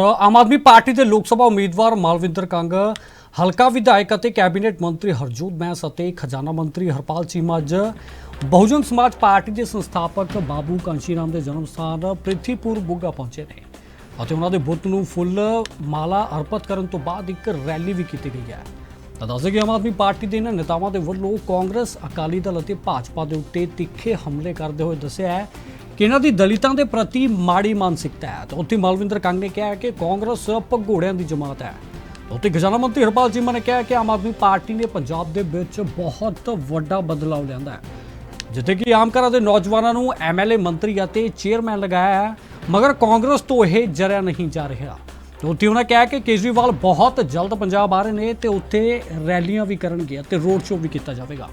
Aam Aadmi party ਦੇ ਲੋਕ ਸਭਾ ਉਮੀਦਵਾਰ ਮਾਲਵਿੰਦਰ ਕੰਗ, ਹਲਕਾ ਵਿਧਾਇਕ ਅਤੇ ਕੈਬਨਿਟ ਮੰਤਰੀ ਹਰਜੋਤ ਬੈਂਸ ਅਤੇ ਖਜ਼ਾਨਾ ਮੰਤਰੀ ਹਰਪਾਲ ਚੀਮਾ ਅੱਜ ਬਹੁਜਨ ਸਮਾਜ ਪਾਰਟੀ ਦੇ ਸੰਸਥਾਪਕ ਬਾਬੂ ਕਾਂਸ਼ੀਰਾਮ ਦੇ ਜਨਮ ਸਥਾਨ ਪ੍ਰਿਥੀਪੁਰ ਬੁੱਗਾ ਪਹੁੰਚੇ ਨੇ। ਅਤੇ ਉਹਨਾਂ ਦੇ ਬੁੱਤ ਨੂੰ ਫੁੱਲ ਮਾਲਾ ਅਰਪਿਤ ਕਰਨ ਤੋਂ ਬਾਅਦ ਇੱਕ ਰੈਲੀ ਵੀ ਕੀਤੀ ਗਈ ਹੈ। ਤਾਂ ਦੱਸਦੇ ਕਿ ਆਮ ਆਦਮੀ ਪਾਰਟੀ ਦੇ ਇਹਨਾਂ ਨੇਤਾਵਾਂ ਦੇ ਵੱਲੋਂ ਕਾਂਗਰਸ, ਅਕਾਲੀ ਦਲ ਅਤੇ ਭਾਜਪਾ ਦੇ ਉੱਤੇ ਤਿੱਖੇ ਹਮਲੇ ਕਰਦੇ ਹੋਏ ਦੱਸਿਆ ਹੈ ਕਿ ਇਹਨਾਂ ਦੀ ਦਲਿਤਾਂ ਦੇ ਪ੍ਰਤੀ ਮਾੜੀ ਮਾਨਸਿਕਤਾ ਹੈ ਤੇ ਉੱਥੇ ਮਲਵਿੰਦਰ ਕੰਗ ਨੇ ਕਿਹਾ ਕਿ ਕਾਂਗਰਸ ਭਗੋੜਿਆਂ ਦੀ ਜਮਾਤ ਹੈ। ਉੱਥੇ ਖਜ਼ਾਨਾ ਮੰਤਰੀ ਹਰਪਾਲ ਚੀਮਾ ਨੇ ਕਿਹਾ ਕਿ ਆਮ ਆਦਮੀ ਪਾਰਟੀ ਨੇ ਪੰਜਾਬ ਦੇ ਵਿੱਚ ਬਹੁਤ ਵੱਡਾ ਬਦਲਾਅ ਲਿਆਂਦਾ ਹੈ। ਜਿੱਥੇ ਕਿ ਆਮ ਘਰਾਂ ਦੇ ਨੌਜਵਾਨਾਂ ਨੂੰ ਐਮਐਲਏ ਮੰਤਰੀ ਅਤੇ ਚੇਅਰਮੈਨ ਲਗਾਇਆ ਹੈ, ਮਗਰ ਕਾਂਗਰਸ ਤੋਂ ਇਹ ਜਰਿਆ ਨਹੀਂ ਜਾ ਰਿਹਾ। ਤੇ ਉੱਥੇ ਉਹਨਾਂ ਕਿਹਾ ਕਿ ਕੇਜਰੀਵਾਲ ਬਹੁਤ ਜਲਦ ਪੰਜਾਬ ਆ ਰਹੇ ਨੇ ਤੇ ਉੱਥੇ ਰੈਲੀਆਂ ਵੀ ਕਰਨਗੇ ਅਤੇ ਰੋਡ ਸ਼ੋਅ ਵੀ ਕੀਤਾ ਜਾਵੇਗਾ।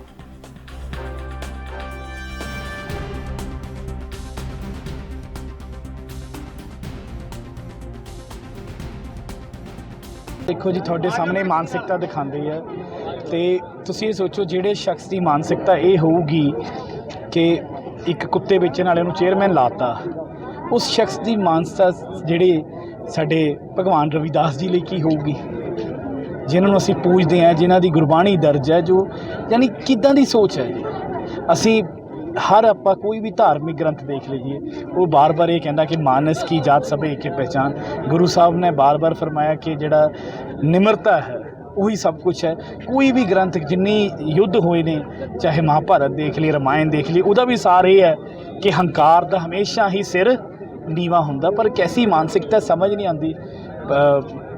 ਦੇਖੋ ਜੀ, ਤੁਹਾਡੇ ਸਾਹਮਣੇ ਮਾਨਸਿਕਤਾ ਦਿਖਾਉਂਦੀ ਹੈ ਤੇ ਤੁਸੀਂ ਇਹ ਸੋਚੋ, ਜਿਹੜੇ ਸ਼ਖਸ ਦੀ ਮਾਨਸਿਕਤਾ ਇਹ ਹੋਊਗੀ ਕਿ ਇੱਕ ਕੁੱਤੇ ਵੇਚਣ ਵਾਲੇ ਨੂੰ ਚੇਅਰਮੈਨ ਲਾਤਾ, ਉਸ ਸ਼ਖਸ ਦੀ ਮਾਨਸਤਾ ਜਿਹੜੇ ਸਾਡੇ ਭਗਵਾਨ ਰਵਿਦਾਸ ਜੀ ਲਈ ਕੀ ਹੋਊਗੀ? ਜਿਨ੍ਹਾਂ ਨੂੰ ਅਸੀਂ ਪੂਜਦੇ ਹਾਂ, ਜਿਨ੍ਹਾਂ ਦੀ ਗੁਰਬਾਣੀ ਦਰਜ ਹੈ, ਜੋ ਯਾਨੀ ਕਿੱਦਾਂ ਦੀ ਸੋਚ ਹੈ ਅਸੀਂ ਹਰ ਆਪਾਂ ਕੋਈ ਵੀ ਧਾਰਮਿਕ ਗ੍ਰੰਥ ਦੇਖ ਲਈਏ, ਉਹ ਬਾਰ-ਬਾਰ ਇਹ ਕਹਿੰਦਾ ਕਿ ਮਾਨਸ ਕੀ ਜਾਤ ਸਭੇ ਏਕੇ ਪਹਿਚਾਨ। ਗੁਰੂ ਸਾਹਿਬ ਨੇ ਬਾਰ-ਬਾਰ ਫਰਮਾਇਆ ਕਿ ਜਿਹੜਾ ਨਿਮਰਤਾ ਹੈ, ਉਹੀ ਸਭ ਕੁਝ ਹੈ। ਕੋਈ ਵੀ ਗ੍ਰੰਥ ਜਿੰਨੀ ਯੁੱਧ ਹੋਏ ਨੇ, ਚਾਹੇ ਮਹਾਭਾਰਤ ਦੇਖ ਲਈ ਰਮਾਇਣ ਦੇਖ ਲਈ ਉਹਦਾ ਵੀ ਸਾਰ ਇਹ ਹੈ ਕਿ ਹੰਕਾਰ ਦਾ ਹਮੇਸ਼ਾ ਹੀ ਸਿਰ ਨੀਵਾ ਹੁੰਦਾ, ਪਰ ਕੈਸੀ ਮਾਨਸਿਕਤਾ ਸਮਝ ਨਹੀਂ ਆਉਂਦੀ।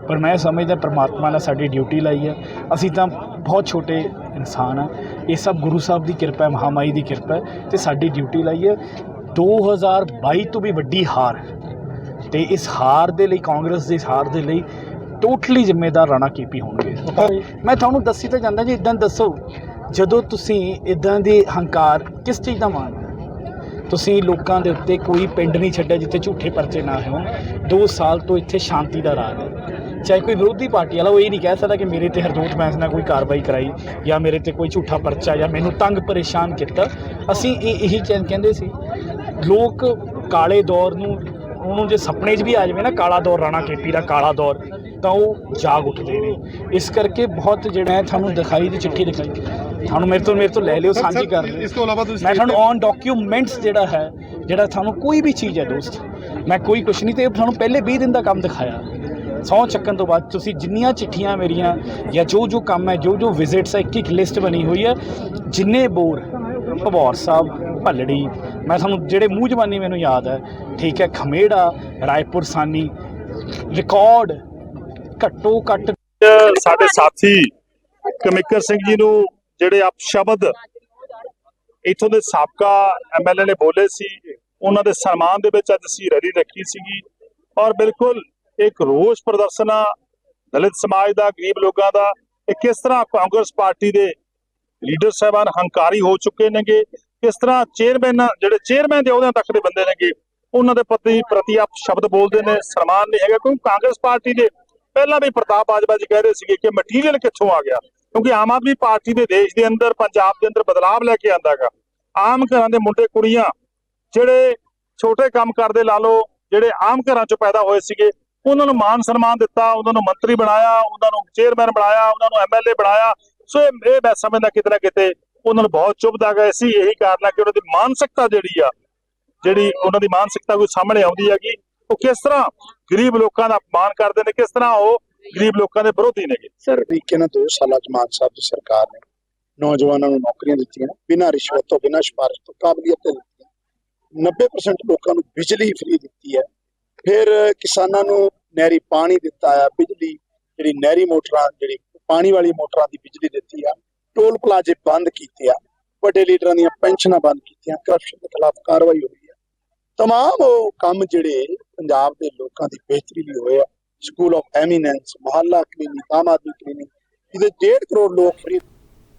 ਪਰ ਮੈਂ ਸਮਝਦਾ ਪ੍ਰਮਾਤਮਾ ਨੇ ਸਾਡੀ ਡਿਊਟੀ ਲਾਈ ਹੈ। ਅਸੀਂ ਤਾਂ ਬਹੁਤ ਛੋਟੇ ਇਨਸਾਨ ਆ ਇਹ ਸਭ ਗੁਰੂ ਸਾਹਿਬ ਦੀ ਕਿਰਪਾ ਹੈ ਮਹਾਮਾਈ ਦੀ ਕਿਰਪਾ ਹੈ ਤੇ ਸਾਡੀ ਡਿਊਟੀ ਲਾਈ ਹੈ। 2022 ਤੋਂ ਵੀ ਵੱਡੀ ਹਾਰ ਤੇ ਇਸ ਹਾਰ ਦੇ ਲਈ, ਕਾਂਗਰਸ ਦੀ ਇਸ ਹਾਰ ਦੇ ਲਈ ਟੋਟਲੀ ਜ਼ਿੰਮੇਦਾਰ ਰਾਣਾ ਕੇਪੀ ਹੋਣਗੇ। ਮੈਂ ਤੁਹਾਨੂੰ ਦੱਸੀ ਤਾਂ ਜਾਂਦਾ ਜੀ, ਇਦਾਂ ਦੱਸੋ, ਜਦੋਂ ਤੁਸੀਂ ਇਦਾਂ ਦੀ ਹੰਕਾਰ ਕਿਸ ਚੀਜ਼ ਦਾ ਮਾਣ ਹੈ? ਤੁਸੀਂ ਲੋਕਾਂ ਦੇ ਉੱਤੇ ਕੋਈ ਪਿੰਡ ਨਹੀਂ ਛੱਡਿਆ ਜਿੱਥੇ ਝੂਠੇ ਪਰਚੇ ਨਾ ਹੋਣ। 2 ਸਾਲ ਤੋਂ ਇੱਥੇ ਸ਼ਾਂਤੀ ਦਾ ਰਾਜ ਹੈ। ਚਾਹੇ ਕੋਈ ਵਿਰੋਧੀ ਪਾਰਟੀ ਵਾਲਾ ਉਹ ਇਹ ਨਹੀਂ ਕਹਿ ਸਕਦਾ ਕਿ ਮੇਰੇ ਤੇ ਹਰਜੋਤ ਬੈਂਸ ਨਾਲ ਕੋਈ ਕਾਰਵਾਈ ਕਰਾਈ ਜਾਂ ਮੇਰੇ ਤੇ ਕੋਈ ਝੂਠਾ ਪਰਚਾ ਜਾਂ ਮੈਨੂੰ ਤੰਗ ਪਰੇਸ਼ਾਨ ਕੀਤਾ। ਅਸੀਂ ਇਹ ਇਹੀ ਕਹਿ- ਕਹਿੰਦੇ ਸੀ ਲੋਕ ਕਾਲੇ ਦੌਰ ਨੂੰ ਉਹਨੂੰ ਜੇ ਸੁਪਨੇ 'ਚ ਵੀ ਆ ਜਾਵੇ ਨਾ ਕਾਲਾ ਦੌਰ ਰਾਣਾ ਕੇਪੀ ਦਾ ਕਾਲਾ ਦੌਰ ਤਾਂ ਉਹ ਜਾਗ ਉੱਠਦੇ ਨੇ। ਇਸ ਕਰਕੇ ਬਹੁਤ ਜਿਹੜਾ ਹੈ ਤੁਹਾਨੂੰ ਦਿਖਾਈ ਦੀ ਚਿੱਠੀ ਦਿਖਾਈ। ਤੁਹਾਨੂੰ ਮੇਰੇ ਤੋਂ ਮੇਰੇ ਤੋਂ ਲੈ ਲਿਓ ਸਾਂਝੀ ਕਰ ਲਿਓ। ਇਸ ਤੋਂ ਇਲਾਵਾ ਤੁਸੀਂ ਮੈਂ ਤੁਹਾਨੂੰ ਔਨ ਡਾਕੂਮੈਂਟਸ ਜਿਹੜਾ ਹੈ ਜਿਹੜਾ ਤੁਹਾਨੂੰ ਕੋਈ ਵੀ ਚੀਜ਼ ਹੈ ਦੋਸਤ ਮੈਂ ਕੋਈ ਕੁਛ ਨਹੀਂ ਤੇ ਤੁਹਾਨੂੰ ਪਹਿਲੇ 20 ਦਿਨ ਦਾ ਕੰਮ ਦਿਖਾਇਆ। ਸਹੁੰ ਚੱਕਣ ਤੋਂ ਬਾਅਦ ਤੁਸੀਂ ਜਿੰਨੀਆਂ ਚਿੱਠੀਆਂ ਮੇਰੀਆਂ ਜਾਂ ਜੋ ਜੋ ਕੰਮ ਹੈ, ਜੋ ਜੋ ਵਿਜ਼ਿਟਸ ਹੈ ਇੱਕ ਇੱਕ ਲਿਸਟ ਬਣੀ ਹੋਈ ਹੈ। ਜਿੰਨੇ ਬੋਰ ਭਬੌਰ ਸਾਹਿਬ, ਭੱਲੜੀ, ਮੈਂ ਤੁਹਾਨੂੰ ਜਿਹੜੇ ਮੂੰਹ ਜ਼ਬਾਨੀ ਮੈਨੂੰ ਯਾਦ ਹੈ, ਠੀਕ ਹੈ, ਖਮੇੜਾ, ਰਾਏਪੁਰ ਸਾਨੀ ਰਿਕਾਰਡ ਘੱਟੋ ਘੱਟ ਸਾਡੇ ਸਾਥੀ ਕਮਿਕਰ ਸਿੰਘ ਜੀ ਨੂੰ ਜਿਹੜੇ ਆਪ ਸ਼ਬਦ ਇਥੋਂ ਦੇ ਸਾਬਕਾ ਐਮਐਲਏ ਨੇ ਬੋਲੇ ਸੀ, ਉਹਨਾਂ ਦੇ ਸਨਮਾਨ ਦੇ ਵਿੱਚ ਅੱਜ ਅਸੀਂ ਰੈਲੀ ਰੱਖੀ ਸੀਗੀ। ਔਰ ਬਿਲਕੁਲ ਇੱਕ ਰੋਸ ਪ੍ਰਦਰਸ਼ਨ ਆ, ਦਲਿਤ ਸਮਾਜ ਦਾ, ਗਰੀਬ ਲੋਕਾਂ ਦਾ, ਇਹ ਕਿਸ ਤਰ੍ਹਾਂ ਕਾਂਗਰਸ ਪਾਰਟੀ ਦੇ ਲੀਡਰ ਸਾਹਿਬਾਨ ਹੰਕਾਰੀ ਹੋ ਚੁੱਕੇ ਨੇਗੇ, ਕਿਸ ਤਰ੍ਹਾਂ ਚੇਅਰਮੈਨ ਜਿਹੜੇ ਚੇਅਰਮੈਨ ਦੇ ਅਹੁਦਿਆਂ ਤੱਕ ਦੇ ਬੰਦੇ ਨੇਗੇ, ਉਹਨਾਂ ਦੇ ਪ੍ਰਤੀ ਪ੍ਰਤੀ ਆਪ ਸ਼ਬਦ ਬੋਲਦੇ ਨੇ, ਸਨਮਾਨ ਨਹੀਂ ਹੈਗਾ, ਕਿਉਂਕਿ ਕਾਂਗਰਸ ਪਾਰਟੀ ਦੇ ਪਹਿਲਾਂ ਵੀ ਪ੍ਰਤਾਪ ਬਾਜਵਾ ਜੀ ਕਹਿ ਰਹੇ ਸੀਗੇ ਕਿ ਮਟੀਰੀਅਲ ਕਿੱਥੋਂ ਆ ਗਿਆ, ਕਿਉਂਕਿ ਆਮ ਆਦਮੀ ਪਾਰਟੀ ਦੇ ਦੇਸ਼ ਦੇ ਅੰਦਰ, ਪੰਜਾਬ ਦੇ ਅੰਦਰ ਬਦਲਾਵ ਲੈ ਕੇ ਆਂਦਾਗਾ ਆਮ ਘਰਾਂ ਦੇ ਮੁੰਡੇ, ਕੁੜੀਆਂ, ਜਿਹੜੇ ਛੋਟੇ ਕੰਮ ਕਰਦੇ ਲਾ ਲਓ, ਜਿਹੜੇ ਆਮ ਘਰਾਂ ਚੋਂ ਪੈਦਾ ਹੋਏ ਸੀਗੇ ਉਹਨਾਂ ਨੂੰ ਮਾਨ ਸਨਮਾਨ ਦਿੱਤਾ, ਉਹਨਾਂ ਨੂੰ ਮੰਤਰੀ ਬਣਾਇਆ, ਉਹਨਾਂ ਨੂੰ ਚੇਅਰਮੈਨ ਬਣਾਇਆ, ਉਹਨਾਂ ਨੂੰ ਐਮਐਲਏ ਬਣਾਇਆ। ਸੋ ਇਹ ਮੈਂ ਸਮਝਦਾ ਕਿਤੇ ਕਿਤੇ ਉਹਨਾਂ ਨੂੰ ਬਹੁਤ ਚੁਭਦਾ ਗਿਆ ਸੀ। ਇਹੀ ਕਾਰਨ ਹੈ ਕਿ ਉਹਨਾਂ ਦੀ ਮਾਨਸਿਕਤਾ ਜਿਹੜੀ ਆ, ਜਿਹੜੀ ਉਹਨਾਂ ਦੀ ਮਾਨਸਿਕਤਾ ਕੋਈ ਸਾਹਮਣੇ ਆਉਂਦੀ ਹੈਗੀ, ਉਹ ਕਿਸ ਤਰ੍ਹਾਂ ਗਰੀਬ ਲੋਕਾਂ ਦਾ ਅਪਮਾਨ ਕਰਦੇ ਨੇ, ਕਿਸ ਤਰ੍ਹਾਂ ਉਹ ਗਰੀਬ ਲੋਕਾਂ ਦੇ ਵਿਰੋਧੀ ਨੇਗੇ ਸਰ ਤਰੀਕੇ ਨਾਲ ਦੋ ਸਾਲਾਂ ਚ ਮਾਨ ਸਾਹਿਬ ਦੀ ਸਰਕਾਰ ਨੇ ਨੌਜਵਾਨਾਂ ਨੂੰ ਨੌਕਰੀਆਂ ਦਿੱਤੀਆਂ, ਬਿਨਾਂ ਰਿਸ਼ਵਤ ਤੋਂ, ਬਿਨਾਂ ਸਿਫਾਰਿਸ਼ ਤੋਂ ਕਾਬਲੀਅਤ ਤੇ ਦਿੱਤੀਆਂ 90% ਲੋਕਾਂ ਨੂੰ ਬਿਜਲੀ ਫ੍ਰੀ ਦਿੱਤੀ ਹੈ। ਫਿਰ ਕਿਸਾਨਾਂ ਨੂੰ ਨਹਿਰੀ ਪਾਣੀ ਦਿੱਤਾ ਆ, ਬਿਜਲੀ ਜਿਹੜੀ ਨਹਿਰੀ ਮੋਟਰਾਂ, ਜਿਹੜੀ ਪਾਣੀ ਵਾਲੀ ਮੋਟਰਾਂ ਦੀ ਬਿਜਲੀ ਦਿੱਤੀ ਆ, ਟੋਲ ਪਲਾਜ਼ੇ ਬੰਦ ਕੀਤੇ ਆ, ਵੱਡੇ ਲੀਡਰਾਂ ਦੀਆਂ ਪੈਨਸ਼ਨਾਂ ਬੰਦ ਕੀਤੀਆਂ ਕਰਪਸ਼ਨ ਦੇ ਖਿਲਾਫ ਕਾਰਵਾਈ ਹੋਈ ਆ। ਤਮਾਮ ਉਹ ਕੰਮ ਜਿਹੜੇ ਪੰਜਾਬ ਦੇ ਲੋਕਾਂ ਦੀ ਬਿਹਤਰੀ ਲਈ ਹੋਏ ਆ school of eminence Mohalla clinic, Aam Aadmi clinic ਇਹਦੇ 1.5 ਕਰੋੜ ਲੋਕ ਫਰੀ